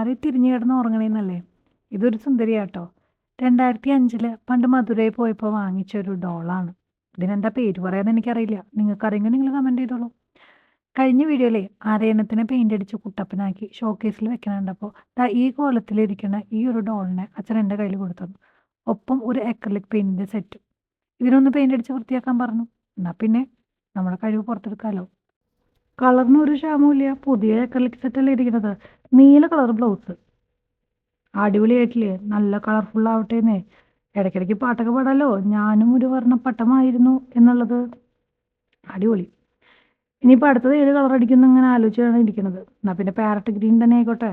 ആരെ തിരിഞ്ഞു കിടന്ന് ഉറങ്ങണേന്നല്ലേ? ഇതൊരു സുന്ദരിയാട്ടോ. രണ്ടായിരത്തി അഞ്ചിൽ പണ്ട് മധുരയിൽ പോയപ്പോൾ വാങ്ങിച്ച ഒരു ഡോളാണ്. ഇതിനെന്താ പേര് പറയാന്ന് എനിക്കറിയില്ല. നിങ്ങൾക്കറിയെങ്കിൽ നിങ്ങൾ കമന്റ് ചെയ്തോളൂ. കഴിഞ്ഞ വീഡിയോയിലെ ആരയണത്തിനെ പെയിന്റ് അടിച്ച് കുട്ടപ്പനാക്കി ഷോക്കേസിൽ വെക്കണുണ്ടപ്പോൾ ഈ കോലത്തിലിരിക്കുന്ന ഈ ഒരു ഡോളിനെ അച്ഛൻ എന്റെ കയ്യിൽ കൊടുത്തു ഒപ്പം ഒരു അക്രലിക് പെയിന്റിന്റെ സെറ്റും ഇതിനൊന്ന് പെയിന്റ് അടിച്ച് വൃത്തിയാക്കാൻ പറഞ്ഞു. എന്നാൽ പിന്നെ നമ്മുടെ കഴിവ് പുറത്തെടുക്കാമല്ലോ കളറിന് ഒരു ക്ഷാമമില്ല പുതിയ എക്രലിക് സെറ്റല്ലേ ഇരിക്കുന്നത്. നീല കളർ ബ്ലൗസ് അടിപൊളിയായിട്ടില്ലേ? നല്ല കളർഫുൾ ആവട്ടേന്നേ. ഇടയ്ക്കിടയ്ക്ക് പാട്ടൊക്കെ പാടാലോ. ഞാനും ഒരു വർണപ്പട്ടമായിരുന്നു എന്നുള്ളത്. അടിപൊളി. ഇനിയിപ്പോൾ അടുത്തത് ഏത് കളർ അടിക്കുന്നു ഇങ്ങനെ ആലോചിച്ചാണ് ഇരിക്കുന്നത്. എന്നാൽ പിന്നെ പാരറ്റ് ഗ്രീൻ തന്നെ ആയിക്കോട്ടെ.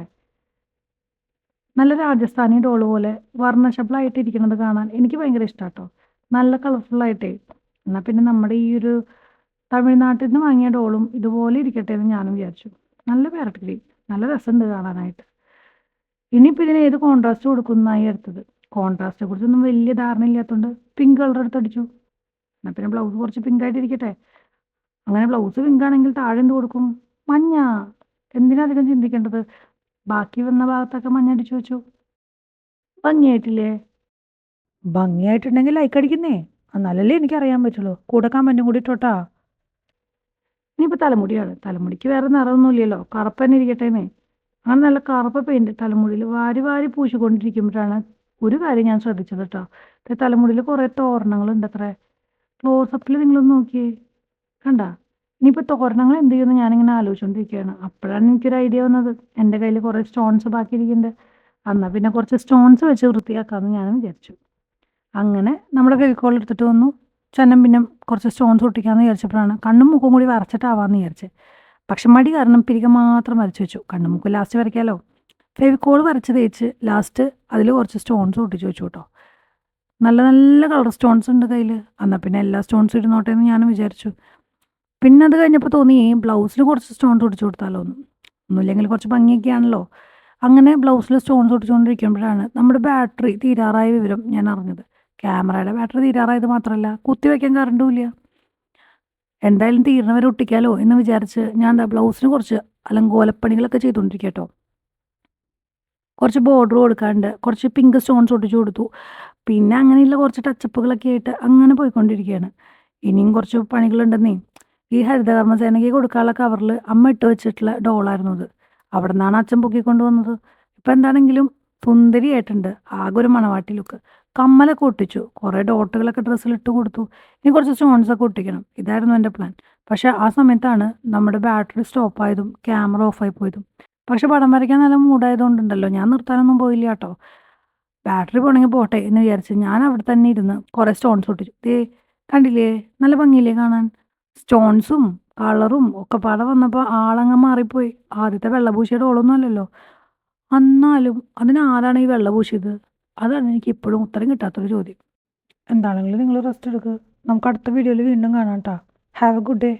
നല്ല രാജസ്ഥാനി ഡോൾ പോലെ വർണശബിളായിട്ട് ഇരിക്കുന്നത് കാണാൻ എനിക്ക് ഭയങ്കര ഇഷ്ടമാട്ടോ നല്ല കളർഫുള്ളായിട്ടേ എന്നാൽ പിന്നെ നമ്മുടെ ഈ ഒരു തമിഴ്നാട്ടിൽ നിന്ന് വാങ്ങിയ ഡോളും ഇതുപോലെ ഇരിക്കട്ടെ എന്ന് ഞാനും വിചാരിച്ചു. നല്ല പാരറ്റ് ഗ്രീൻ നല്ല രസമുണ്ട് കാണാനായിട്ട്. ഇനിയിപ്പോൾ ഇതിന് ഏത് കോൺട്രാസ്റ്റ് കൊടുക്കുന്നതായി എടുത്തത്? കോൺട്രാസ്റ്റിനെ കുറിച്ചൊന്നും വലിയ ധാരണ ഇല്ലാത്തതുകൊണ്ട് പിങ്ക് കളർ എടുത്തടിച്ചു എന്നാൽ പിന്നെ ബ്ലൗസ് കുറച്ച് പിങ്ക് ആയിട്ട് ഇരിക്കട്ടെ അങ്ങനെ ബ്ലൗസ് പിങ്ക് ആണെങ്കിൽ താഴെ എന്ത് കൊടുക്കും? മഞ്ഞ. എന്തിനാധികം ചിന്തിക്കേണ്ടത്? ബാക്കി വന്ന ഭാഗത്തൊക്കെ മഞ്ഞ അടിച്ചു വെച്ചു. ഭംഗിയായിട്ടില്ലേ? ഭംഗിയായിട്ടുണ്ടെങ്കിൽ ലൈക്ക് അടിക്കുന്നേ. എന്നാലല്ലേ എനിക്കറിയാൻ പറ്റുള്ളൂ. കൂടെ കമന്റും കൂടി ഇട്ടോട്ടാ. ഇനിയിപ്പോൾ തലമുടിയാണ് തലമുടിക്ക് വേറെ നിറമൊന്നുമില്ലല്ലോ. കറുപ്പ് തന്നെ ഇരിക്കട്ടേന്നേ. അങ്ങനെ നല്ല കറുപ്പ് പെയിന്റ് തലമുടിയിൽ വാരി വാരി പൂശിക്കൊണ്ടിരിക്കുമ്പോഴാണ് ഒരു കാര്യം ഞാൻ ശ്രദ്ധിച്ചത് കേട്ടോ. തലമുടിയിൽ കുറേ തോരണങ്ങളുണ്ട് അത്രേ ക്ലോസപ്പിൽ നിങ്ങളൊന്ന് നോക്കിയേ. കണ്ട? ഇനിയിപ്പോൾ തോരണങ്ങൾ എന്ത് ചെയ്യുമെന്ന് ഞാനിങ്ങനെ ആലോചിച്ചുകൊണ്ടിരിക്കുകയാണ് അപ്പോഴാണ് എനിക്കൊരു ഐഡിയ വന്നത്. എന്റെ കയ്യിൽ കുറേ സ്റ്റോൺസ് ബാക്കിയിരിക്കുന്നുണ്ട്. എന്നാൽ പിന്നെ കുറച്ച് സ്റ്റോൺസ് വെച്ച് വൃത്തിയാക്കാമെന്ന് ഞാൻ വിചാരിച്ചു. അങ്ങനെ നമ്മുടെ കൈക്കോളെടുത്തിട്ട് വന്നു. ചന്നം പിന്നെ കുറച്ച് സ്റ്റോൺസ് ഒട്ടിക്കാമെന്ന് വിചാരിച്ചപ്പോഴാണ് കണ്ണും മുഖവും കൂടി വരച്ചിട്ടാവാമെന്ന് വിചാരിച്ചത് പക്ഷെ മടി കാരണം പിരിക മാത്രം വരച്ച് വെച്ചു. കണ്ണും മുക്കും ലാസ്റ്റ് വരയ്ക്കാമല്ലോ ഫെവിക്കോൾ വരച്ച് തേച്ച് ലാസ്റ്റ് അതിൽ കുറച്ച് സ്റ്റോൺസ് ഒട്ടിച്ച് വെച്ചു കേട്ടോ. നല്ല നല്ല കളർ സ്റ്റോൺസ് ഉണ്ട് കയ്യിൽ എന്നാൽ പിന്നെ എല്ലാ സ്റ്റോൺസും ഇരുന്നോട്ടെ എന്ന് ഞാനും വിചാരിച്ചു. പിന്നെ അത് കഴിഞ്ഞപ്പോൾ തോന്നി ബ്ലൗസിൽ കുറച്ച് സ്റ്റോൺസ് ഒട്ടിച്ചു കൊടുത്താലോ? എന്ന്. ഒന്നുമില്ലെങ്കിൽ കുറച്ച് ഭംഗിയൊക്കെയാണല്ലോ അങ്ങനെ ബ്ലൗസിൽ സ്റ്റോൺസ് ഒട്ടിച്ചുകൊണ്ടിരിക്കുമ്പോഴാണ് നമ്മുടെ ബാറ്ററി തീരാറായ വിവരം ഞാൻ അറിഞ്ഞത്. ക്യാമറയുടെ ബാറ്ററി തീരാറായത് മാത്രമല്ല കുത്തിവെക്കാൻ കറണ്ടും ഇല്ല. എന്തായാലും തീർന്നവരെ ഒട്ടിക്കാലോ എന്ന് വിചാരിച്ച് ഞാൻ എന്താ ബ്ലൗസിന് കുറച്ച് അലങ്കോലപ്പണികളൊക്കെ ചെയ്തുകൊണ്ടിരിക്കട്ടോ കേട്ടോ കുറച്ച് ബോർഡർ കൊടുക്കാണ്ട് കുറച്ച് പിങ്ക് സ്റ്റോൺസ് ഒട്ടിച്ചു കൊടുത്തു. പിന്നെ അങ്ങനെയുള്ള കുറച്ച് ടച്ചപ്പുകളൊക്കെ ആയിട്ട് അങ്ങനെ പോയിക്കൊണ്ടിരിക്കുകയാണ് ഇനിയും കുറച്ച് പണികളുണ്ടെന്നേ. ഈ ഹരിതകർമ്മസേനയ്ക്ക് കൊടുക്കാനുള്ള കവറിൽ അമ്മ ഇട്ട് വെച്ചിട്ടുള്ള ഡോളായിരുന്നു അത്. അവിടെ നിന്നാണ് അച്ഛൻ പൊക്കിക്കൊണ്ട് വന്നത് ഇപ്പം എന്താണെങ്കിലും സുന്ദരിയായിട്ടുണ്ട് ആകെ ഒരു മണവാട്ടി ലുക്ക് കമ്മലൊക്കെ ഒട്ടിച്ചു. കുറേ ഡോട്ടുകളൊക്കെ ഡ്രസ്സിൽ ഇട്ട് കൊടുത്തു. ഇനി കുറച്ച് സ്റ്റോൺസ് ഒക്കെ ഒട്ടിക്കണം. ഇതായിരുന്നു എന്റെ പ്ലാൻ. പക്ഷേ ആ സമയത്താണ് നമ്മുടെ ബാറ്ററി സ്റ്റോപ്പ് ആയതും ക്യാമറ ഓഫായി പോയതും. പക്ഷെ പടം വരയ്ക്കാൻ നല്ല മൂടായതുകൊണ്ടുണ്ടല്ലോ ഞാൻ നിർത്താനൊന്നും പോയില്ല കേട്ടോ. ബാറ്ററി പോണെങ്കിൽ പോട്ടെ എന്ന് വിചാരിച്ച് ഞാൻ അവിടെ തന്നെ ഇരുന്ന് കുറേ സ്റ്റോൺസ് ഒട്ടിച്ചു. ദേ കണ്ടില്ലേ? നല്ല ഭംഗിയില്ലേ കാണാൻ? സ്റ്റോൺസും കളറും ഒക്കെ പാടെ വന്നപ്പോൾ ആളങ്ങ് മാറിപ്പോയി. ആദ്യത്തെ വെള്ളപൂശിയുടെ ഓളൊന്നും അല്ലല്ലോ. എന്നാലും അതിനാരാണ് ഈ വെള്ളപൂശിയത്? അതാണ് എനിക്ക് ഇപ്പോഴും ഉത്തരം കിട്ടാത്തൊരു ചോദ്യം. എന്താണെങ്കിലും നിങ്ങൾ റെസ്റ്റ് എടുക്കുക നമുക്ക് അടുത്ത വീഡിയോയിൽ വീണ്ടും കാണാം കേട്ടോ ഹാവ് എ ഗുഡ് ഡേ